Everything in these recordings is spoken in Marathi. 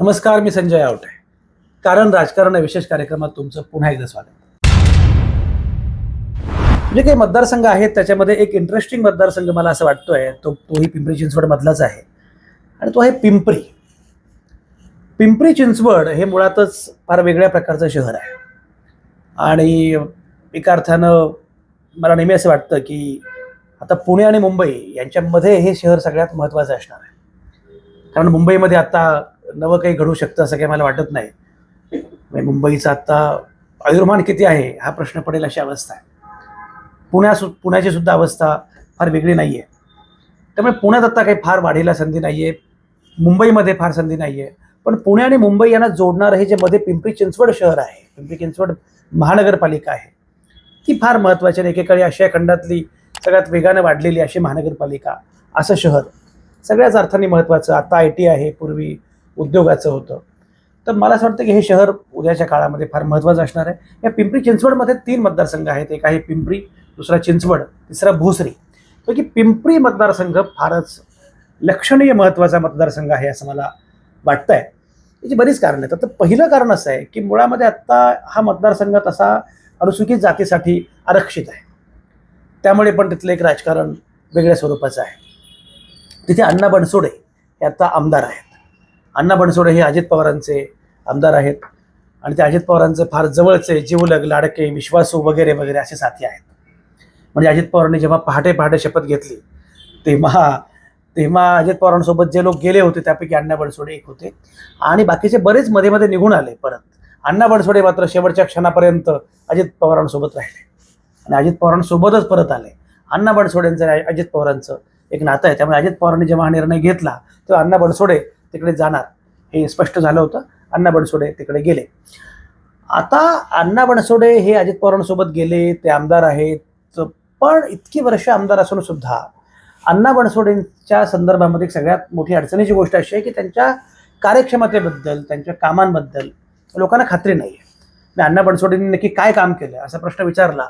नमस्कार मी संजय आवटे. कारण राजकारण या विशेष कार्यक्रमात तुमचं पुन्हा एकदा स्वागत. जे काही मतदारसंघ आहेत त्याच्यामध्ये एक इंटरेस्टिंग मतदारसंघ मला असं वाटतोय तो तोही पिंपरी चिंचवड मधलाच आहे. आणि तो आहे पिंपरी. पिंपरी चिंचवड हे मुळातच फार वेगळ्या प्रकारचं शहर आहे. आणि एका अर्थानं मला नेहमी असं वाटतं की आता पुणे आणि मुंबई यांच्यामध्ये हे शहर सगळ्यात महत्त्वाचं असणार आहे. कारण मुंबईमध्ये आता नवं काही घडू शकतं असं काही मला वाटत नाही. म्हणजे मुंबईचं आत्ता आयुर्मान किती आहे हा प्रश्न पडेल अशी अवस्था आहे. पुण्या सु पुण्याची सुद्धा अवस्था फार वेगळी नाही आहे त्यामुळे पुण्यात आत्ता काही फार वाढीला संधी नाही आहे मुंबईमध्ये फार संधी नाही आहे पण पुणे आणि मुंबई यांना जोडणारं हे जे मध्ये पिंपरी चिंचवड शहर आहे पिंपरी चिंचवड महानगरपालिका आहे ती फार महत्त्वाची आणि एकेकाळी आशिया खंडातली सगळ्यात वेगानं वाढलेली अशी महानगरपालिका असं शहर सगळ्याच अर्थाने महत्त्वाचं. आता आय टी आहे पूर्वी उद्योगाचं होतं. तर मला असं वाटतं की हे शहर उद्याच्या काळामध्ये फार महत्त्वाचं असणार आहे. या पिंपरी चिंचवडमध्ये तीन मतदारसंघ आहेत. एक आहे पिंपरी दुसरा चिंचवड तिसरा भोसरी. तर की पिंपरी मतदारसंघ फारच लक्षणीय महत्त्वाचा मतदारसंघ आहे असं मला वाटतं आहे याची बरीच कारणं आहेत. तर पहिलं कारण असं आहे की मुळामध्ये आत्ता हा मतदारसंघ तसा अनुसूचित जातीसाठी आरक्षित आहे. त्यामुळे पण तिथलं एक राजकारण वेगळ्या स्वरूपाचं आहे. तिथे अण्णा बनसोडे हे आत्ता आमदार आहेत. अण्णा बनसोडे हे अजित पवारांचे आमदार आहेत. आणि ते अजित पवारांचे फार जवळचे जिवलग लाडके विश्वासू वगैरे वगैरे असे साथी आहेत. म्हणजे अजित पवारांनी जेव्हा पहाटे पहाटे शपथ घेतली तेव्हा तेव्हा अजित पवारांसोबत जे लोक गेले होते त्यापैकी अण्णा बनसोडे एक होते. आणि बाकीचे बरेच मध्ये मध्ये निघून आले परत. अण्णा बनसोडे मात्र शेवटच्या क्षणापर्यंत अजित पवारांसोबत राहिले. आणि अजित पवारांसोबतच परत आले. अण्णा बनसोडेंचं अजित पवारांचं एक नातं आहे. त्यामुळे अजित पवारांनी जेव्हा हा निर्णय घेतला तेव्हा अण्णा बनसोडे तिकडे जाणार हे स्पष्ट झालं होतं. अण्णा बनसोडे तिकडे गेले. आता अण्णा बनसोडे हे अजित पवारांसोबत गेले ते आमदार आहेत. पण इतकी वर्ष आमदार असून सुद्धा अण्णा बनसोडेंच्या संदर्भामध्ये सगळ्यात मोठी अडचणीची गोष्ट अशी आहे की त्यांच्या कार्यक्षमतेबद्दल त्यांच्या कामांबद्दल लोकांना खात्री नाही आहे अण्णा बनसोडेंनी नक्की काय काम केलं असा प्रश्न विचारला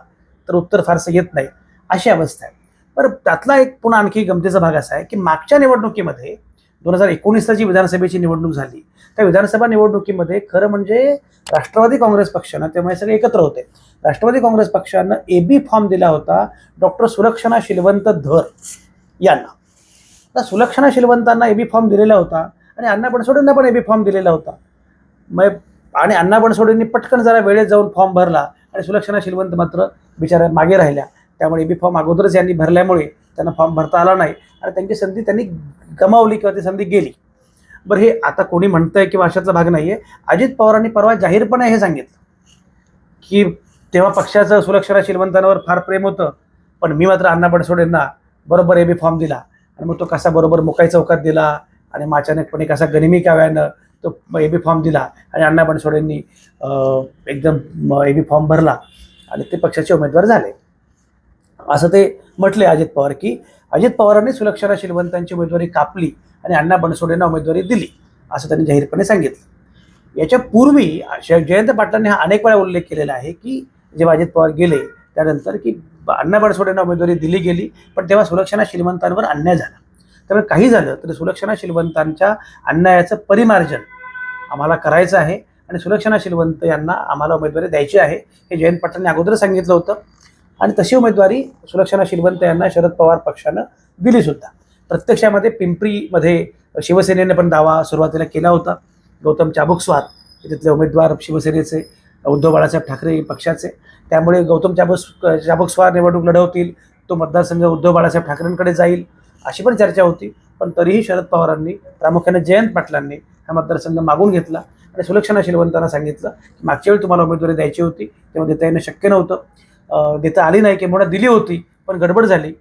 तर उत्तर फारसं येत नाही. अशी अवस्था आहे. बरं त्यातला एक पुन्हा आणखी गमतीचा भाग असा आहे की मागच्या निवडणुकीमध्ये दोन हजार एकोणीसला जी विधानसभेची निवडणूक झाली. त्या विधानसभा निवडणुकीमध्ये खरं म्हणजे राष्ट्रवादी काँग्रेस पक्षानं त्यामुळे सगळे एकत्र होते. राष्ट्रवादी काँग्रेस पक्षानं ए बी फॉर्म दिला होता डॉक्टर सुलक्षणा शिलवंत धर यांना. तर सुलक्षणा शिलवंतांना ए बी फॉर्म दिलेला होता आणि अण्णा बनसोडेंना पण ए बी फॉर्म दिलेला होता. मग आणि अण्णा बनसोडेंनी पटकन जरा वेळेत जाऊन फॉर्म भरला आणि सुलक्षणा शिलवंत मात्र बिचाऱ्या मागे राहिल्या. त्यामुळे ए बी फॉर्म अगोदरच यांनी भरल्यामुळे त्यांना फॉर्म भरता आला नाही. आणि त्यांची संधी त्यांनी गमावली किंवा ती संधी गेली. बरं हे आता कोणी म्हणतंय किंवा अशातला भाग नाही आहे अजित पवारांनी परवा जाहीरपणे हे सांगितलं. की तेव्हा पक्षाचं सुलक्षणा श्रीमंतांवर फार प्रेम होतं. पण मी मात्र अण्णा बनसोडेंना बरोबर ए बी फॉर्म दिला. आणि मग तो कसा बरोबर मुकाई चौकात दिला. आणि मग अचानकपणे कसा गनिमी काव्यानं तो ए बी फॉर्म दिला. आणि अण्णा बनसोडेंनी एकदम ए बी फॉर्म भरला. आणि ते पक्षाचे उमेदवार झाले. असं ते म्हटले अजित पवार की अजित पवारांनी सुलक्षणा शिलवंतांची उमेदवारी कापली आणि अण्णा बनसोडेंना उमेदवारी दिली असं त्यांनी जाहीरपणे सांगितलं. याच्या पूर्वी जयंत पाटलांनी हा अनेक वेळा उल्लेख केलेला आहे की जेव्हा अजित पवार गेले त्यानंतर की अण्णा बनसोडेंना उमेदवारी दिली गेली पण तेव्हा सुलक्षणा श्रीमंतांवर अन्याय झाला. त्यामुळे काही झालं तरी सुलक्षणा श्रीमंतांच्या अन्यायाचं परिमार्जन आम्हाला करायचं आहे आणि सुलक्षणा श्रीमंत यांना आम्हाला उमेदवारी द्यायची आहे हे जयंत पाटलांनी अगोदर सांगितलं होतं. आणि तशी उमेदवारी सुलक्षणा श्रीमंत यांना शरद पवार पक्षानं दिली सुद्धा. प्रत्यक्षामध्ये पिंपरीमध्ये शिवसेनेने पण दावा सुरुवातीला केला होता. गौतम चाबुकस्वार तिथले उमेदवार शिवसेनेचे उद्धव बाळासाहेब ठाकरे पक्षाचे. त्यामुळे गौतम चाबुस चाबुकस्वार निवडणूक लढवतील तो मतदारसंघ उद्धव बाळासाहेब ठाकरेंकडे जाईल अशी पण चर्चा होती. पण तरीही शरद पवारांनी प्रामुख्याने जयंत पाटलांनी हा मतदारसंघ मागून घेतला आणि सुलक्षणा शिलवंतांना सांगितलं की मागच्या वेळी तुम्हाला उमेदवारी द्यायची होती तेव्हा देता येणं शक्य नव्हतं. देता आली नाही की दिली होती पण गडबड झाली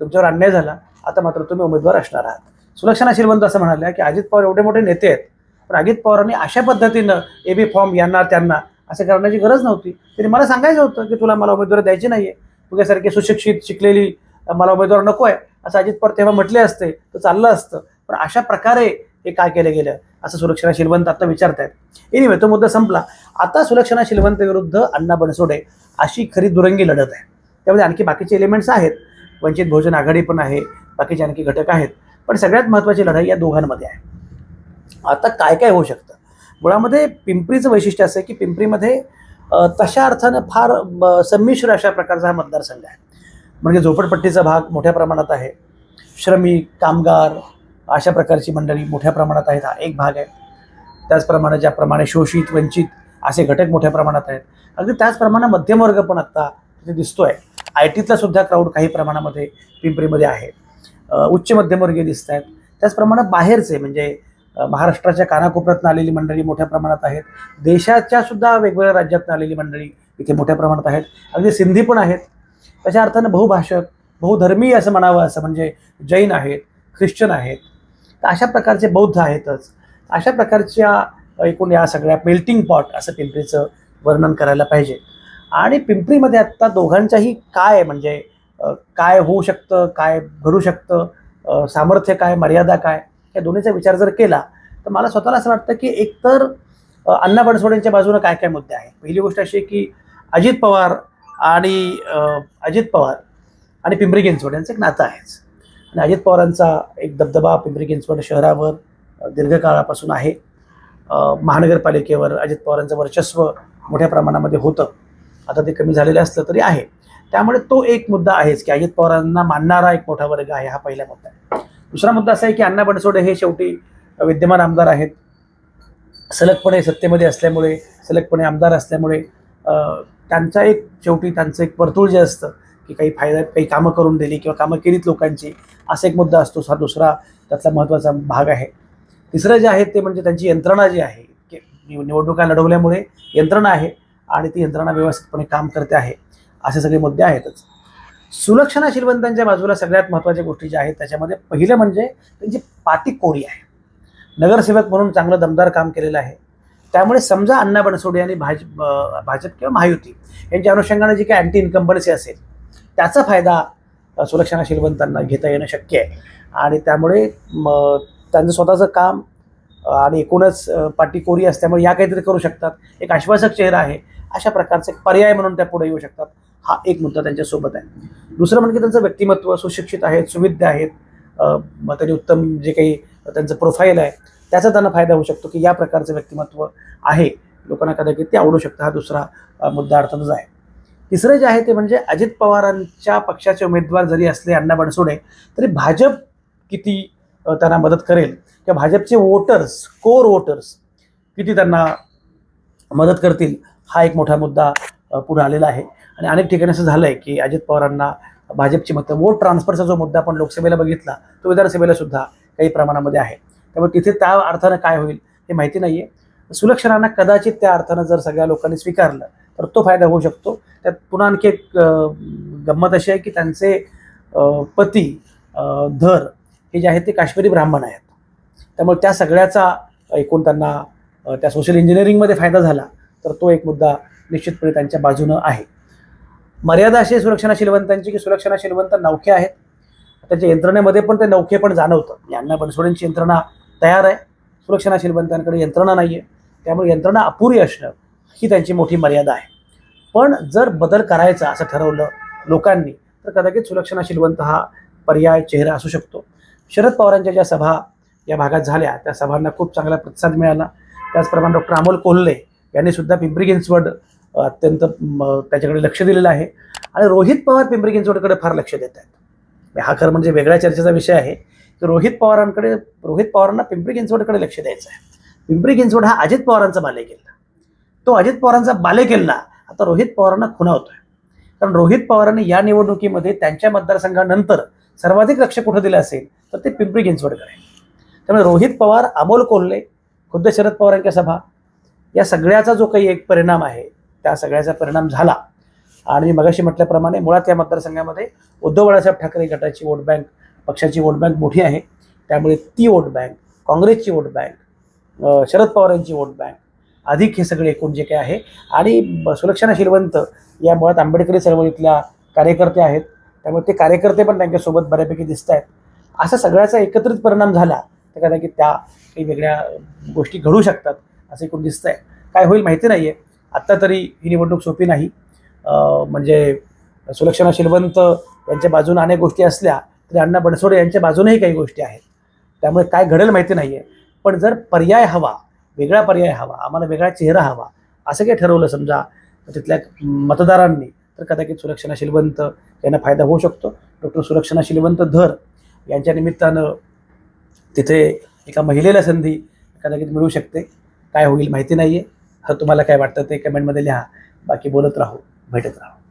तुमच्यावर अन्याय झाला आता मात्र तुम्ही उमेदवार असणार आहात. सुलक्षणा श्रीमंत असं म्हणाल्या की अजित पवार एवढे मोठे नेते आहेत पण अजित पवारांनी अशा पद्धतीनं ए बी फॉर्म यांना त्यांना असं करण्याची गरज नव्हती. तरी मला सांगायचं होतं की तुला मला उमेदवारी द्यायची नाही आहे तुझ्यासारखी सुशिक्षित शिकलेली मला उमेदवार नको आहे असं अजित पवार तेव्हा म्हटले असते तर चाललं असतं. पण अशा प्रकारे हे काय केलं गेलं? असं सुलक्षणा शिलवंत आता विचारतायत. एनिवे तो मुद्दा संपला. आता सुलक्षणा शिलवंत विरुद्ध अण्णा बनसोडे अशी खरी दुरंगी लढत आहे. त्यामध्ये आणखी बाकीचे एलिमेंट्स आहेत. वंचित बहुजन आघाडी पण आहे. बाकीचे आणखी घटक आहेत. पण सगळ्यात महत्त्वाची लढाई या दोघांमध्ये आहे. आता काय काय होऊ शकतं? मुळामध्ये पिंपरीचं वैशिष्ट्य असं आहे की पिंपरीमध्ये तशा अर्थानं फार ब- संमिश्र अशा प्रकारचा हा मतदारसंघ आहे. म्हणजे झोपडपट्टीचा भाग मोठ्या प्रमाणात आहे. श्रमिक कामगार अशा प्रकारची मंडळी मोठ्या प्रमाणात आहेत. हा एक भाग आहे. त्याचप्रमाणे ज्याप्रमाणे शोषित वंचित असे घटक मोठ्या प्रमाणात आहेत. अगदी त्याचप्रमाणे मध्यमवर्ग पण आत्ता तिथे दिसतोय. आय टीतला सुद्धा क्राऊड काही प्रमाणामध्ये पिंपरीमध्ये आहे. उच्च मध्यमवर्गीय दिसत आहेत. त्याचप्रमाणे बाहेरचे म्हणजे महाराष्ट्राच्या कानाकोपऱ्यातून आलेली मंडळी मोठ्या प्रमाणात आहेत. देशाच्या सुद्धा वेगवेगळ्या राज्यातून आलेली मंडळी इथे मोठ्या प्रमाणात आहेत. अगदी सिंधी पण आहेत. त्याच्या अर्थानं बहुभाषक बहुधर्मीय असं म्हणावं असं म्हणजे जैन आहेत ख्रिश्चन आहेत तर अशा प्रकारचे बौद्ध आहेतच. अशा प्रकारच्या एकूण या सगळ्या मेल्टिंग पॉट असं पिंपरीचं वर्णन करायला पाहिजे. आणि पिंपरीमध्ये आत्ता दोघांच्याही काय म्हणजे काय होऊ शकतं? काय घडू शकतं? सामर्थ्य काय? मर्यादा काय? या दोन्हीचा विचार जर केला तर मला स्वतःला असं वाटतं की एकतर अण्णा बनसोडेंच्या बाजूनं काय काय मुद्दे आहेत? पहिली गोष्ट अशी आहे की अजित पवार आणि अजित पवार आणि पिंपरी चिंचवड यांचं एक नातं आहेच. आणि अजित पवारांचा एक दबदबा पिंपरी चिंचवड शहरावर दीर्घकाळापासून आहे. महानगरपालिकेवर अजित पवारांचं वर्चस्व मोठ्या प्रमाणामध्ये होतं. आता ते कमी झालेलं असलं तरी आहे. त्यामुळे तो एक मुद्दा आहेच की अजित पवारांना मानणारा एक मोठा वर्ग आहे हा पहिला मुद्दा आहे. दुसरा मुद्दा असा आहे की अण्णा बनसोडे हे शेवटी विद्यमान आमदार आहेत. सलगपणे सत्तेमध्ये असल्यामुळे सलगपणे आमदार असल्यामुळे त्यांचा एक शेवटी त्यांचं एक वर्तुळ जे असतं की काही फायदा काही कामं करून दिली किंवा कामं केलीत लोकांची असा एक मुद्दा असतो हा दुसरा त्यातला महत्त्वाचा भाग आहे. तिसरं जे आहे ते म्हणजे त्यांची यंत्रणा जी आहे की निवडणुका लढवल्यामुळे यंत्रणा आहे आणि ती यंत्रणा व्यवस्थितपणे काम करते आहे असे सगळे मुद्दे आहेतच. सुलक्षणा श्रीमंतांच्या बाजूला सगळ्यात महत्त्वाच्या गोष्टी ज्या आहेत त्याच्यामध्ये पहिलं म्हणजे त्यांची पाटी आहे. नगरसेवक म्हणून चांगलं दमदार काम केलेलं आहे. त्यामुळे समजा अण्णा बनसोडे आणि भाजप भाजप किंवा महायुती यांच्या अनुषंगाने जी काही अँटी इन्कम्बन्सी असेल त्याचा फायदा सुलक्षणा शिलवंतांना घेता येणं शक्य आहे. आणि त्यामुळे म, त्यांचं स्वतःचं काम आणि एकूणच पाटीकोरी असल्यामुळे या काहीतरी करू शकतात. एक आश्वासक चेहरा आहे अशा प्रकारचे एक पर्याय म्हणून त्या पुढे येऊ शकतात. हा एक मुद्दा त्यांच्यासोबत आहे. दुसरं म्हणजे त्यांचं व्यक्तिमत्व सुशिक्षित आहेत सुविद्य आहेत मग त्यांनी उत्तम जे काही त्यांचं प्रोफाईल आहे त्याचा त्यांना फायदा होऊ शकतो की या प्रकारचं व्यक्तिमत्व आहे. लोकांना कदाचित ते आवडू शकतं. हा दुसरा मुद्दा अर्थातच आहे. तिसरं जे आहे ते म्हणजे अजित पवारांच्या पक्षाचे उमेदवार जरी असले अण्णा बनसोडे तरी भाजप किती त्यांना मदत करेल? किंवा भाजपचे वोटर्स कोर वोटर्स किती त्यांना मदत करतील? हा एक मोठा मुद्दा पुढे आलेला आहे. आणि अनेक ठिकाणी असं झालं आहे की अजित पवारांना भाजपची मतं वोट ट्रान्सफरचा जो मुद्दा आपण लोकसभेला बघितला तो विधानसभेला सुद्धा काही प्रमाणामध्ये आहे. त्यामुळे तिथे त्या अर्थानं काय होईल हे माहिती नाही आहे सुलक्षणांना कदाचित त्या अर्थानं जर सगळ्या लोकांनी स्वीकारलं तर तो फायदा होऊ शकतो. त्यात पुन्हा आणखी एक गंमत अशी आहे की त्यांचे पती धर हे जे आहेत ते काश्मीरी ब्राह्मण आहेत. त्यामुळे त्या सगळ्याचा एकूण त्यांना त्या सोशल इंजिनिअरिंगमध्ये फायदा झाला. तर तो एक मुद्दा निश्चितपणे त्यांच्या बाजूनं आहे. मर्यादा अशी आहे सुरक्षणा शिलवंतांची की सुरक्षणा शिलवंत नौखे आहेत. त्यांच्या यंत्रणेमध्ये पण ते नौखे पण जाणवतं. म्हणजे यांना बनसोडेंची यंत्रणा तयार आहे. सुरक्षणा शिलवंतांकडे यंत्रणा नाही आहे त्यामुळे यंत्रणा अपुरी असणं ही त्यांची मोठी मर्यादा आहे. पण जर बदल करायचा असं ठरवलं लोकांनी तर कदाचित सुलक्षणा शिलवंत हा पर्याय चेहरा असू शकतो. शरद पवारांच्या ज्या सभा या भागात झाल्या त्या सभांना खूप चांगला प्रतिसाद मिळाला. त्याचप्रमाणे डॉक्टर अमोल कोल्हे यांनी सुद्धा पिंपरी चिंचवड अत्यंत त्याच्याकडे लक्ष दिलेलं आहे. आणि रोहित पवार पिंपरी चिंचवडकडे फार लक्ष देत आहेत. हा खरं म्हणजे वेगळ्या चर्चेचा विषय आहे. की रोहित पवारांकडे रोहित पवारांना पिंपरी चिंचवडकडे लक्ष द्यायचं आहे. पिंपरी चिंचवड हा अजित पवारांचा बालेकिल्ला तो अजित पवारांचा बालेकिल्ला आता रोहित पवारांना खुणावतोय. कारण रोहित पवारांनी या निवडणुकीमध्ये त्यांच्या मतदारसंघानंतर सर्वाधिक लक्ष कुठं दिलं असेल तर ते पिंपरी चिंचवडकर आहे. त्यामुळे रोहित पवार अमोल कोल्हे खुद्द शरद पवारांच्या सभा या सगळ्याचा जो काही एक परिणाम आहे त्या सगळ्याचा परिणाम झाला. आणि मी मगाशी म्हटल्याप्रमाणे मुळात या मतदारसंघामध्ये उद्धव बाळासाहेब ठाकरे गटाची वोट बँक पक्षाची वोट बँक मोठी आहे. त्यामुळे ती वोट बँक काँग्रेसची वोट बँक शरद पवारांची वोट बँक अधिक हे सगळे एकूण जे काही आहे. आणि ब- सुलक्षणा या मुळात आंबेडकरी चळवळीतल्या कार्यकर्ते आहेत. त्यामुळे ते कार्यकर्ते पण त्यांच्यासोबत बऱ्यापैकी दिसत आहेत. असा सगळ्याचा एकत्रित परिणाम झाला तर कदाचित त्या काही वेगळ्या गोष्टी घडू शकतात असं एकूण दिसतंय. काय होईल माहिती नाही आहे आत्ता तरी ही निवडणूक सोपी नाही. म्हणजे सुलक्षणा शिलवंत यांच्या बाजूने अनेक गोष्टी असल्या तरी अण्णा बनसोडे यांच्या बाजूनेही काही गोष्टी आहेत. त्यामुळे काय घडेल माहिती नाही आहे पण जर पर्याय हवा वेगळा पर्याय हवा आम्हाला वेगळा चेहरा हवा असं काही ठरवलं समजा तर तिथल्या मतदारांनी तर कदाचित सुलक्षणा शिलवंत यांना फायदा होऊ शकतो. डॉक्टर सुलक्षणा शिलवंत धर यांच्या निमित्तानं तिथे एका महिलेला संधी कदाचित मिळू शकते. काय होईल माहिती नाही आहे तुम्हाला काय वाटतं ते कमेंटमध्ये लिहा. बाकी बोलत राहू. भेटत राहू.